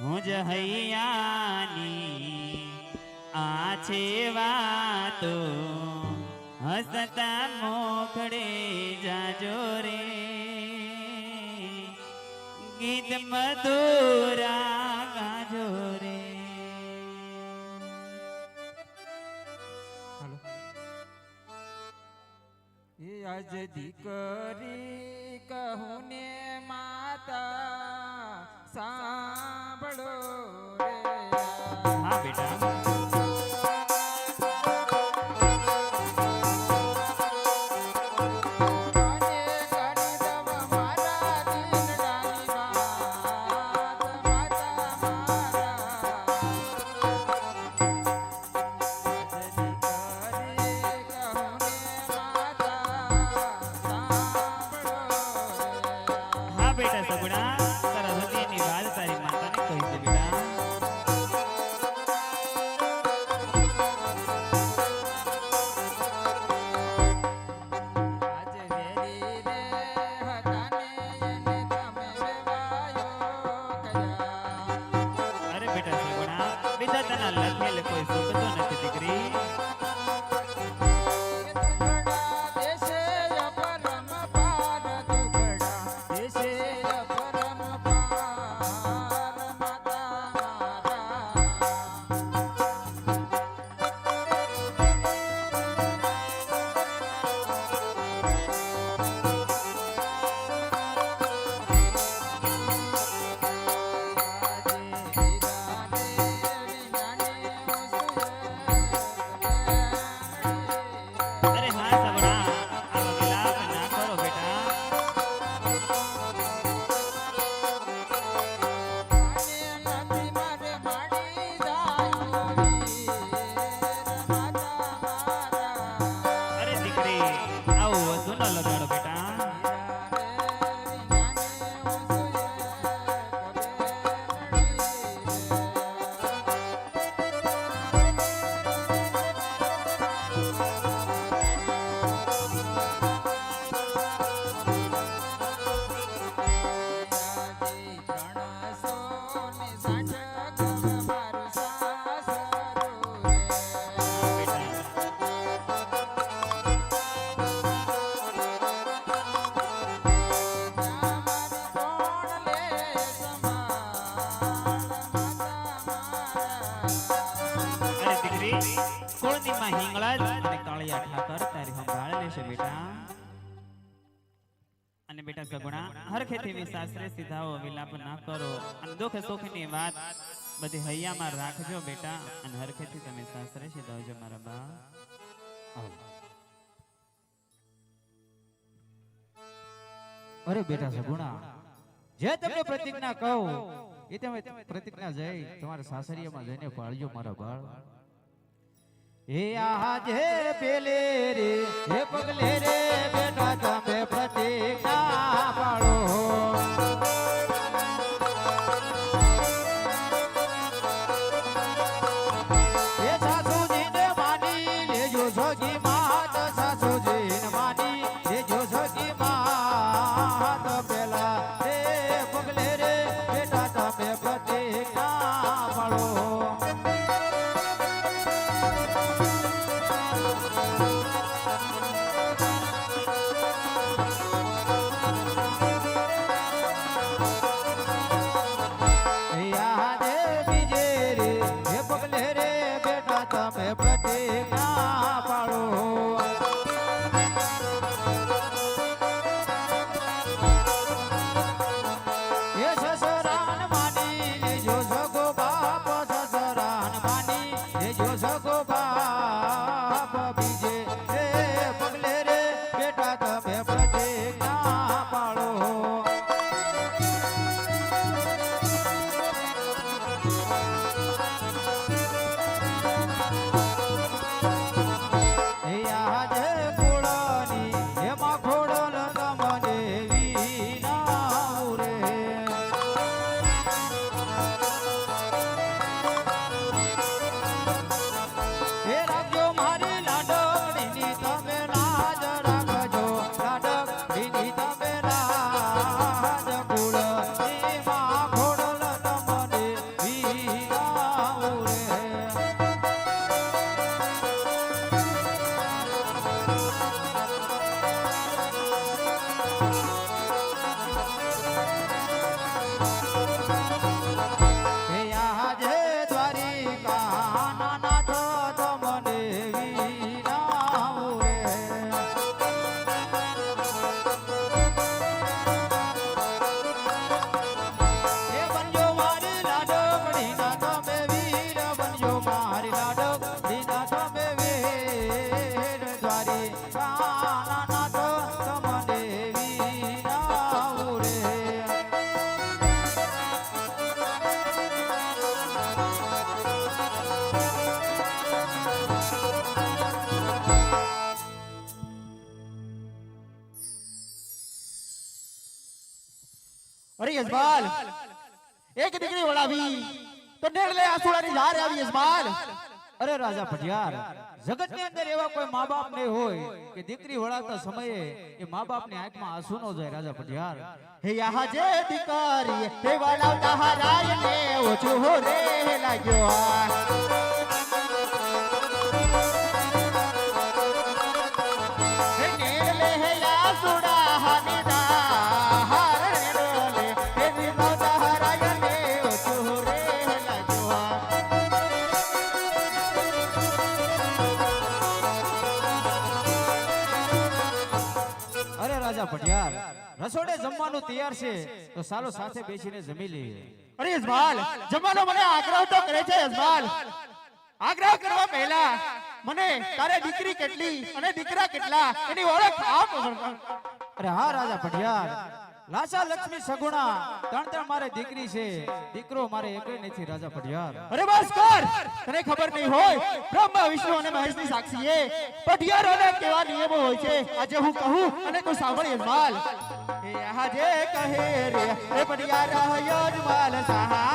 હું જ હૈયાની આ છે વાતો હસતા મોખડે જાજો રે. ગીત મધુરા ગાજો રે. આજ દીકરી કહું ને માતા હા બેટા બેટા સગુણા સગુણા લગ્ન કોઈ સુખતો નથી દીકરી. લેશે બેટા. અને બેટા સગુણા હરખેથી વિશાસ્ત્રે સીધાઓ વિલાપ ના કરો. અને દુઃખ સુખની વાત બધી હૈયામાં રાખજો બેટા. અને હરખેથી તમે શાસ્ત્રે સીધાવજો, મારા બા. અરે બેટા સગુણા જે તમને પ્રતિજ્ઞા કહું, એ તમે પ્રતિજ્ઞા જઈ તમારા સાસરીયામાં જઈને પાળજો, મારા બાળ હે આજે પેલે રે હે પગલે રે બેટા તમે પ્રતિજ્ઞા. i'm me pretty યજમાન એક દીકરી વળાવી, તો નેરલે આસુડાની લાર આવી યજમાન અરે રાજા ભટિયાર જગતની અંદર એવા કોઈ મા બાપ નહીં હોય કે દીકરી વળાવતા સમયે એ મા બાપની આંખમાં આંસુ નો જાય, રાજા ભટિયાર હે યહા જે દીકરી હે વળાવતા હરાય ને ઓછું હો રે લાગ્યો રાજા ભટિયાર રસોડે જમવાનું તૈયાર છે તો સાલો સાથે બેસીને જમી લઈએ અરે યજમાન જમવાનો મને આગ્રહ તો કરે છે યજમાન આગ્રહ કરવા પહેલા મને તારે દીકરી કેટલી અને દીકરા કેટલા એની ઓળખ આપ. અરે હા રાજા પટિયાર લાસા લક્ષ્મી સગુણા. ત્રણ ત્રણ મારે દીકરી છે. દીકરો મારે એકય નથી રાજા પઢિયાર. અરે બસ કર! તને ખબર નહીં હોય બ્રહ્મા વિષ્ણુ અને મહેશની એ પઢિયારોના કેવા નિયમો હોય છે આજે હું કહું અને તું સાંભળ માલ એ આજે કહે રે એ પઢિયારા માલ સાંભળોનિયા